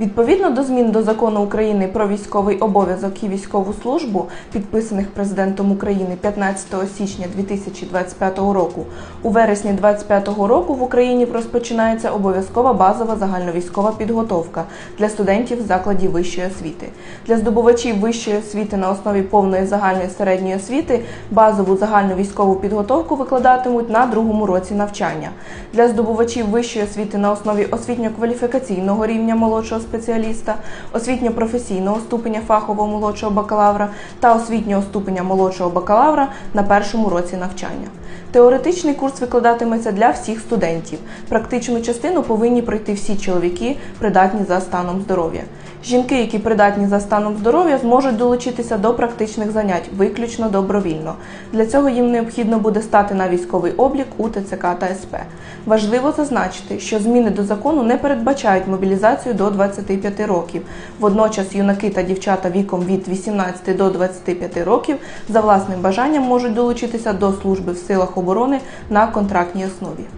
Відповідно до змін до закону України про військовий обов'язок і військову службу, підписаних президентом України 15 січня 2025 року, у вересні 2025 року в Україні розпочинається обов'язкова базова загальновійськова підготовка для студентів закладів вищої освіти. Для здобувачів вищої освіти на основі повної загальної середньої освіти базову загальну військову підготовку викладатимуть на другому році навчання. Для здобувачів вищої освіти на основі освітньо-кваліфікаційного рівня молодшого спеціаліста, освітньо-професійного ступеня фахового молодшого бакалавра та освітнього ступеня молодшого бакалавра на першому році навчання. Теоретичний курс викладатиметься для всіх студентів. Практичну частину повинні пройти всі чоловіки, придатні за станом здоров'я. Жінки, які придатні за станом здоров'я, зможуть долучитися до практичних занять виключно добровільно. Для цього їм необхідно буде стати на військовий облік у ТЦК та СП. Важливо зазначити, що зміни до закону не передбачають мобілізацію до 25 років. Водночас юнаки та дівчата віком від 18 до 25 років за власним бажанням можуть долучитися до служби в силах оборони на контрактній основі.